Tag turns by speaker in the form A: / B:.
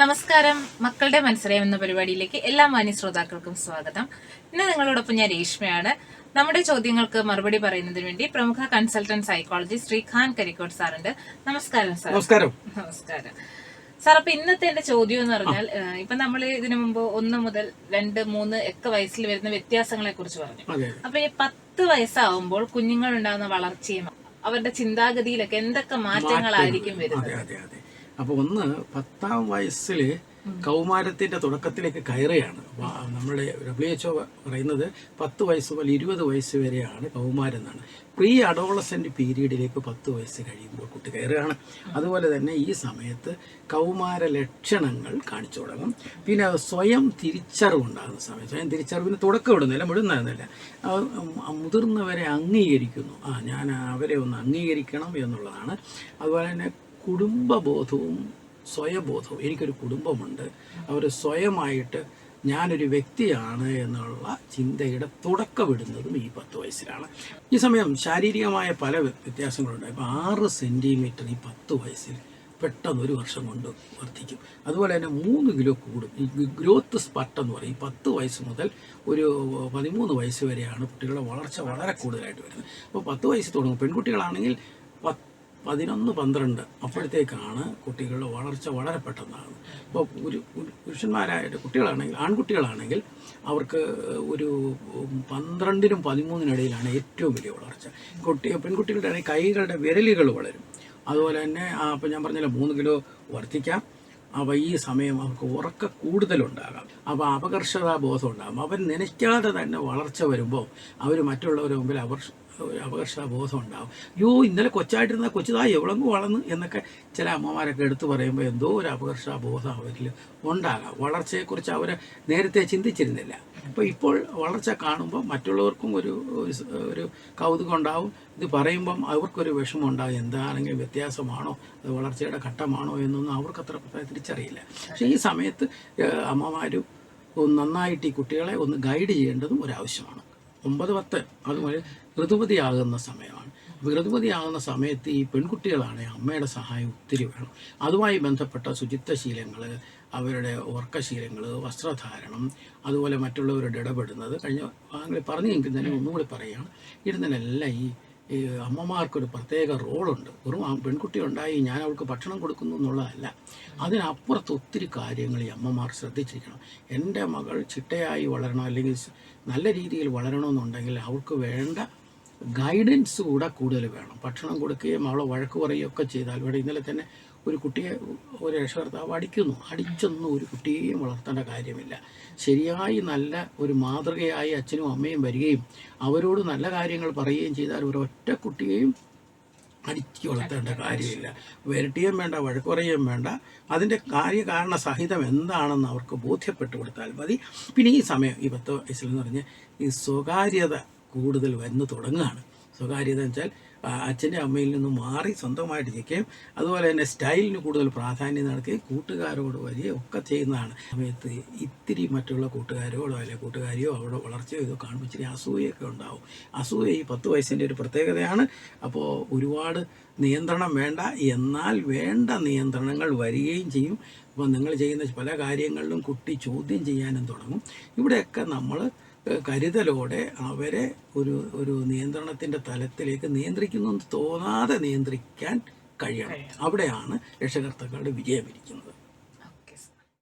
A: നമസ്കാരം. മക്കളുടെ മത്സരം എന്ന പരിപാടിയിലേക്ക് എല്ലാ മാന്യ ശ്രോതാക്കൾക്കും സ്വാഗതം. ഇന്ന് നിങ്ങളോടൊപ്പം ഞാൻ രേഷ്മയാണ്. നമ്മുടെ ചോദ്യങ്ങൾക്ക് മറുപടി പറയുന്നതിന് വേണ്ടി പ്രമുഖ കൺസൾട്ടന്റ് സൈക്കോളജി ശ്രീഖാൻ കരിക്കോട് സാറുണ്ട്. നമസ്കാരം സാർ.
B: നമസ്കാരം.
A: നമസ്കാരം. സാർ അപ്പൊ ഇന്നത്തെ എന്റെ ചോദ്യം എന്ന് പറഞ്ഞാൽ ഇപ്പൊ നമ്മൾ ഇതിനു മുമ്പ് ഒന്ന് മുതൽ രണ്ട് മൂന്ന് ഒക്കെ വയസ്സിൽ വരുന്ന വ്യത്യാസങ്ങളെ കുറിച്ച് പറഞ്ഞു. അപ്പൊ ഈ പത്ത് വയസ്സാവുമ്പോൾ കുഞ്ഞുങ്ങൾ ഉണ്ടാകുന്ന വളർച്ചയും അവരുടെ ചിന്താഗതിയിലൊക്കെ എന്തൊക്കെ മാറ്റങ്ങളായിരിക്കും വരുന്നത്?
B: അതെ അതെ അതെ അപ്പൊ ഒന്ന് പത്താം വയസ്സിൽ കൗമാരത്തിന്റെ തുടക്കത്തിലേക്ക് കയറുകയാണ്. നമ്മുടെ ഡബ്ല്യു എച്ച്ഒ പറയുന്നത് പത്ത് വയസ്സ് മുതൽ ഇരുപത് വയസ്സ് വരെയാണ് കൗമാരം എന്നാണ്. പ്രീ അഡോളസെന്റ് പീരീഡിലേക്ക് പത്ത് വയസ്സ് കഴിയുമ്പോൾ കുട്ടി കയറുകയാണ്. അതുപോലെ തന്നെ ഈ സമയത്ത് കൗമാര ലക്ഷണങ്ങൾ കാണിച്ചു തുടങ്ങും. പിന്നെ സ്വയം തിരിച്ചറിവുണ്ടാകുന്ന സമയം. സ്വയം തിരിച്ചറിവിന് തുടക്കം ഇടുന്നില്ല മുഴുവനാകുന്നില്ല മുതിർന്നവരെ അംഗീകരിക്കുന്നു. ആ ഞാൻ അവരെ ഒന്ന് അംഗീകരിക്കണം എന്നുള്ളതാണ്. അതുപോലെ തന്നെ കുടുംബബോധവും സ്വയബോധവും എനിക്കൊരു കുടുംബമുണ്ട്. അവർ സ്വയമായിട്ട് ഞാനൊരു വ്യക്തിയാണ് എന്നുള്ള ചിന്തയുടെ തുടക്കമിടുന്നതും ഈ പത്ത് വയസ്സിലാണ്. ഈ സമയം ശാരീരികമായ പല വ്യത്യാസങ്ങളുണ്ട്. ഇപ്പോൾ ആറ് സെന്റിമീറ്റർ ഈ പത്ത് വയസ്സിൽ പെട്ടെന്ന് ഒരു വർഷം കൊണ്ട് വർദ്ധിക്കും. അതുപോലെ തന്നെ മൂന്ന് കിലോ കൂടും. ഈ ഗ്രോത്ത് സ്പട്ട് എന്ന് പറയും. പത്ത് വയസ്സ് മുതൽ ഒരു പതിമൂന്ന് വയസ്സ് വരെയാണ് കുട്ടികളുടെ വളർച്ച വളരെ കൂടുതലായിട്ട് വരുന്നത്. അപ്പോൾ പത്ത് വയസ്സ് തുടങ്ങും. പെൺകുട്ടികളാണെങ്കിൽ പത്ത് പതിനൊന്ന് പന്ത്രണ്ട് അപ്പോഴത്തേക്കാണ് കുട്ടികളുടെ വളർച്ച വളരെ പെട്ടെന്നാകുന്നത്. ഇപ്പോൾ ഒരു പുരുഷന്മാരായിട്ട് കുട്ടികളാണെങ്കിൽ ആൺകുട്ടികളാണെങ്കിൽ അവർക്ക് ഒരു പന്ത്രണ്ടിനും പതിമൂന്നിനും ഇടയിലാണ് ഏറ്റവും വലിയ വളർച്ച. കുട്ടി പെൺകുട്ടികളുടെ ആണെങ്കിൽ കൈകളുടെ വിരലുകൾ വളരും. അതുപോലെ തന്നെ അപ്പം ഞാൻ പറഞ്ഞല്ലോ മൂന്ന് കിലോ വർദ്ധിക്കാം. അപ്പോൾ ഈ സമയം അവർക്ക് ഉറക്ക കൂടുതലുണ്ടാകാം. അപ്പോൾ അപകർഷതാ ബോധം ഉണ്ടാകും അവർ നനയ്ക്കാതെ തന്നെ വളർച്ച വരുമ്പോൾ അവർ മറ്റുള്ളവരുടെ മുമ്പിൽ അവർ അപകർഷതാ ബോധം ഉണ്ടാകും അയ്യോ ഇന്നലെ കൊച്ചായിട്ടിരുന്ന കൊച്ചുതാ എവിടെങ്ങ് വളർന്ന് എന്നൊക്കെ ചില അമ്മമാരൊക്കെ എടുത്തു പറയുമ്പോൾ എന്തോ ഒരു അപകർഷതാ ബോധം അവരിൽ ഉണ്ടാകാം. വളർച്ചയെക്കുറിച്ച് അവർ നേരത്തെ ചിന്തിച്ചിരുന്നില്ല. അപ്പോൾ ഇപ്പോൾ വളർച്ച കാണുമ്പോൾ മറ്റുള്ളവർക്കും ഒരു ഒരു കൗതുകം ഉണ്ടാവും. ഇത് പറയുമ്പം അവർക്കൊരു വിഷമം ഉണ്ടാകും എന്താണെങ്കിലും വ്യത്യാസമാണോ? അത് വളർച്ചയുടെ ഘട്ടമാണോ എന്നൊന്നും അവർക്ക് അത്ര തിരിച്ചറിയില്ല പക്ഷേ ഈ സമയത്ത് അമ്മമാരും ഒന്ന് നന്നായിട്ട് ഈ കുട്ടികളെ ഒന്ന് ഗൈഡ് ചെയ്യേണ്ടതും ഒരാവശ്യമാണ്. ഒമ്പത് പത്ത് അതുപോലെ ഋതുമതിയാകുന്ന സമയമാണ്. ഋതുമതിയാകുന്ന സമയത്ത് ഈ പെൺകുട്ടികളാണ് അമ്മയുടെ സഹായം ഒത്തിരി വേണം. അതുമായി ബന്ധപ്പെട്ട ശുചിത്വശീലങ്ങൾ അവരുടെ ഉറക്കശീലങ്ങൾ വസ്ത്രധാരണം അതുപോലെ മറ്റുള്ളവരോട് ഇടപെടുന്നത് കഴിഞ്ഞ ഭാഗങ്ങളിൽ പറഞ്ഞു തന്നെ ഒന്നുകൂടി പറയുകയാണ്. ഇരുന്നതിനെല്ലാം ഈ ഈ അമ്മമാർക്കൊരു പ്രത്യേക റോളുണ്ട്. വെറും പെൺകുട്ടി ഉണ്ടായി ഞാൻ അവൾക്ക് ഭക്ഷണം കൊടുക്കുന്നു എന്നുള്ളതല്ല. അതിനപ്പുറത്ത് ഒത്തിരി കാര്യങ്ങൾ ഈ അമ്മമാർ ശ്രദ്ധിച്ചിരിക്കണം. എന്റെ മകൾ ചിട്ടയായി വളരണം അല്ലെങ്കിൽ നല്ല രീതിയിൽ വളരണമെന്നുണ്ടെങ്കിൽ അവൾക്ക് വേണ്ട ഗൈഡൻസ് കൂടെ കൂടുതൽ വേണം. ഭക്ഷണം കൊടുക്കുകയും അവളെ വഴക്ക് പറയുകയൊക്കെ ചെയ്താൽ ഇവിടെ ഇന്നലെ തന്നെ ഒരു കുട്ടിയെ ഒരു രക്ഷകർത്താവ് അടിക്കുന്നു. അടിച്ചൊന്നും ഒരു കുട്ടിയെയും വളർത്തേണ്ട കാര്യമില്ല. ശരിയായി നല്ല ഒരു മാതൃകയായി അച്ഛനും അമ്മയും വരികയും അവരോട് നല്ല കാര്യങ്ങൾ പറയുകയും ചെയ്താൽ ഒരൊറ്റ കുട്ടിയെയും അടിച്ചു വളർത്തേണ്ട കാര്യമില്ല. വരട്ടിയും വേണ്ട വഴക്ക് പറയുകയും വേണ്ട. അതിന്റെ കാര്യകാരണ സഹിതം എന്താണെന്ന് അവർക്ക് ബോധ്യപ്പെട്ടു കൊടുത്താൽ മതി. പിന്നെ ഈ സമയം ഈ പത്ത് വയസ്സിൽ എന്ന് പറഞ്ഞ് ഈ സ്വകാര്യത കൂടുതൽ വന്നു തുടങ്ങുകയാണ്. സ്വകാര്യത വെച്ചാൽ അച്ഛന്റെ അമ്മയിൽ നിന്ന് മാറി സ്വന്തമായിട്ട് ചെയ്യുകയും അതുപോലെ തന്നെ സ്റ്റൈലിന് കൂടുതൽ പ്രാധാന്യം നൽകുകയും കൂട്ടുകാരോട് വരികയും ഒക്കെ ചെയ്യുന്നതാണ്. സമയത്ത് ഇത്തിരി മറ്റുള്ള കൂട്ടുകാരോടോ അല്ലെങ്കിൽ കൂട്ടുകാരിയോ അവിടെ വളർച്ചയോ ഇതോ കാണുമ്പോൾ ഇച്ചിരി അസൂയൊക്കെ ഉണ്ടാവും. അസൂയ ഈ പത്ത് വയസ്സിന്റെ ഒരു പ്രത്യേകതയാണ്. അപ്പോൾ ഒരുപാട് നിയന്ത്രണം വേണ്ട എന്നാൽ വേണ്ട നിയന്ത്രണങ്ങൾ വരികയും ചെയ്യും. അപ്പോൾ നിങ്ങൾ ചെയ്യുന്ന പല കാര്യങ്ങളിലും കുട്ടി ചോദ്യം ചെയ്യാനും തുടങ്ങും. ഇവിടെയൊക്കെ നമ്മൾ കരുതലോടെ അവരെ ഒരു ഒരു നിയന്ത്രണത്തിന്റെ തലത്തിലേക്ക് നിയന്ത്രിക്കുന്നു എന്ന് തോന്നാതെ നിയന്ത്രിക്കാൻ കഴിയണം. അവിടെയാണ് രക്ഷകർത്താക്കളുടെ വിജയം ഇരിക്കുന്നത്.